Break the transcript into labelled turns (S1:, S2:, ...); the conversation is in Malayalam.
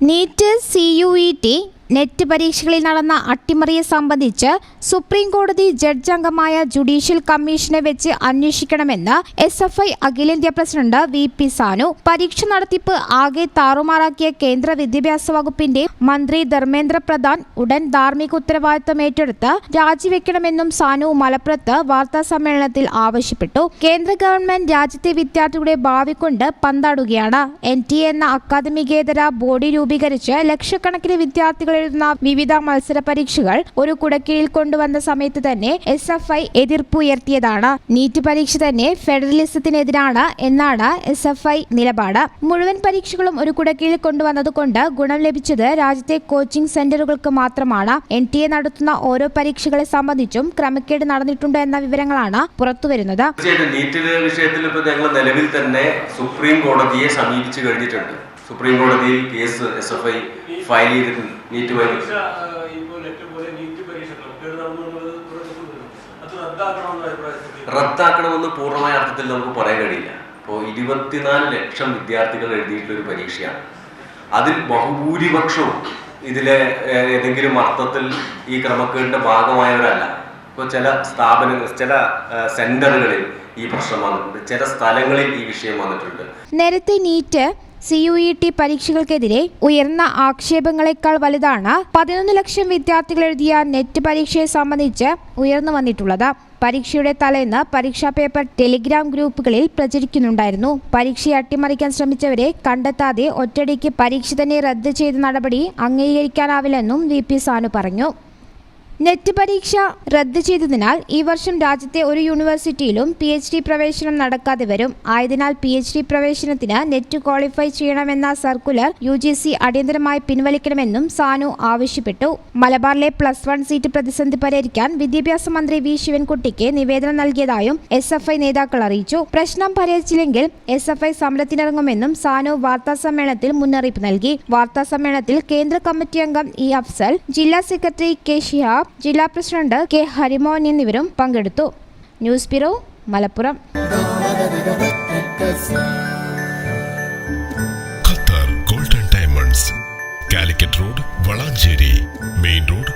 S1: NEET C U E T NET പരീക്ഷകളിൽ നടന്ന അട്ടിമറിയെ സംബന്ധിച്ച് സുപ്രീം കോടതി ജഡ്ജ് അംഗമായ ജുഡീഷ്യൽ കമ്മീഷനെ വെച്ച് അന്വേഷിക്കണമെന്ന് എസ് എഫ് ഐ അഖിലേന്ത്യാ പ്രസിഡന്റ് വി പി സാനു പരീക്ഷ നടത്തിപ്പ് ആകെ താറുമാറാക്കിയ കേന്ദ്ര വിദ്യാഭ്യാസ വകുപ്പിന്റെ മന്ത്രി ധർമ്മേന്ദ്ര പ്രധാൻ ഉടൻ ധാർമ്മിക ഉത്തരവാദിത്തം ഏറ്റെടുത്ത് രാജിവെക്കണമെന്നും സാനു മലപ്പുറത്ത് വാർത്താ സമ്മേളനത്തിൽ ആവശ്യപ്പെട്ടു. കേന്ദ്ര ഗവൺമെന്റ് രാജ്യത്തെ വിദ്യാർത്ഥികളുടെ ഭാവി കൊണ്ട് പന്താടുകയാണ്. എൻ ടി എന്ന അക്കാദമികേതര ബോഡി രൂപീകരിച്ച് ലക്ഷക്കണക്കിന് വിദ്യാർത്ഥികൾ എഴുതുന്ന വിവിധ മത്സര പരീക്ഷകൾ ഒരു കുടക്കീഴിൽ കൊണ്ടുവന്ന സമയത്ത് തന്നെ എസ് എഫ് ഐ എതിർപ്പുയർത്തിയതാണ്. നീറ്റ് പരീക്ഷ തന്നെ ഫെഡറലിസത്തിനെതിരാണ് എന്നാണ് എസ് എഫ് ഐ നിലപാട്. മുഴുവൻ പരീക്ഷകളും ഒരു കുടക്കീഴിൽ കൊണ്ടുവന്നതുകൊണ്ട് ഗുണം ലഭിച്ചത് രാജ്യത്തെ കോച്ചിംഗ് സെന്ററുകൾക്ക് മാത്രമാണ്. എൻ ടി എ നടത്തുന്ന ഓരോ പരീക്ഷകളെ സംബന്ധിച്ചും ക്രമക്കേട് നടന്നിട്ടുണ്ട് എന്ന വിവരങ്ങളാണ് പുറത്തുവരുന്നത്.
S2: നീറ്റ് വിഷയത്തിൽ ഇപ്പോൾ ഞങ്ങൾ നിലവിൽ തന്നെ സുപ്രീം കോടതിയെ സമീപിച്ചു കഴിഞ്ഞിട്ടുണ്ട്. സുപ്രീം കോടതിയിൽ case S F I file ചെയ്തിട്ടുണ്ട്
S3: നീറ്റ് റദ്ദാക്കണമെന്ന
S2: പൂർണമായ അർത്ഥത്തിൽ നമുക്ക് പറയാൻ കഴിയില്ല. ഇപ്പോൾ ഇരുപത്തിനാല് ലക്ഷം വിദ്യാർത്ഥികൾ എഴുതിയിട്ടുള്ള ഒരു പരീക്ഷയാണ്. അതിൽ ബഹുഭൂരിപക്ഷവും ഇതിലെ ഏതെങ്കിലും അർത്ഥത്തിൽ ഈ ക്രമക്കേടിന്റെ ഭാഗമായവരല്ല. ഇപ്പോൾ ചില സ്ഥാപനങ്ങൾ ചില സെന്ററുകളിൽ ഈ പ്രശ്നം വന്നിട്ടുണ്ട്. ചില സ്ഥലങ്ങളിൽ ഈ വിഷയം വന്നിട്ടുണ്ട്.
S1: നേരത്തെ NEET C U E T പരീക്ഷകൾക്കെതിരെ ഉയർന്ന ആക്ഷേപങ്ങളെക്കാൾ വലുതാണ് പതിനൊന്ന് ലക്ഷം വിദ്യാർത്ഥികൾ എഴുതിയ നെറ്റ് പരീക്ഷയെ സംബന്ധിച്ച് ഉയർന്നു വന്നിട്ടുള്ളത്. പരീക്ഷയുടെ തലേന്ന് പരീക്ഷാ പേപ്പർ ടെലിഗ്രാം ഗ്രൂപ്പുകളിൽ പ്രചരിക്കുന്നുണ്ടായിരുന്നു. പരീക്ഷയെ അട്ടിമറിക്കാൻ ശ്രമിച്ചവരെ കണ്ടെത്താതെ ഒറ്റയടിക്ക് പരീക്ഷ തന്നെ റദ്ദ് ചെയ്ത നടപടി അംഗീകരിക്കാനാവില്ലെന്നും വി പി സാനു പറഞ്ഞു. നെറ്റ് പരീക്ഷ റദ്ദ് ചെയ്തതിനാൽ ഈ വർഷം രാജ്യത്തെ ഒരു യൂണിവേഴ്സിറ്റിയിലും പി എച്ച് ഡി പ്രവേശനം നടക്കാതെ വരും. ആയതിനാൽ പി എച്ച് ഡി പ്രവേശനത്തിന് നെറ്റ് ക്വാളിഫൈ ചെയ്യണമെന്ന സർക്കുലർ യു ജി സി അടിയന്തരമായി പിൻവലിക്കണമെന്നും സാനു ആവശ്യപ്പെട്ടു. മലബാറിലെ പ്ലസ് വൺ സീറ്റ് പ്രതിസന്ധി പരിഹരിക്കാൻ വിദ്യാഭ്യാസ മന്ത്രി വി ശിവൻകുട്ടിക്ക് നിവേദനം നൽകിയതായും എസ് എഫ് ഐ നേതാക്കൾ അറിയിച്ചു. പ്രശ്നം പരിഹരിച്ചില്ലെങ്കിൽ എസ് എഫ് ഐ സമരത്തിനിറങ്ങുമെന്നും സാനു വാർത്താ സമ്മേളനത്തിൽ മുന്നറിയിപ്പ് നൽകി. വാർത്താ സമ്മേളനത്തിൽ കേന്ദ്ര കമ്മിറ്റി അംഗം ഇ അഫ്സൽ ജില്ലാ സെക്രട്ടറി കെ ഷിഹാബ് ജില്ലാ പ്രസിഡന്റ് കെ ഹരിമോൻ എന്നിവരും പങ്കെടുത്തു. News bureau Malappuram.
S4: Qatar golden diamonds. Calicut road Valanchery. Main road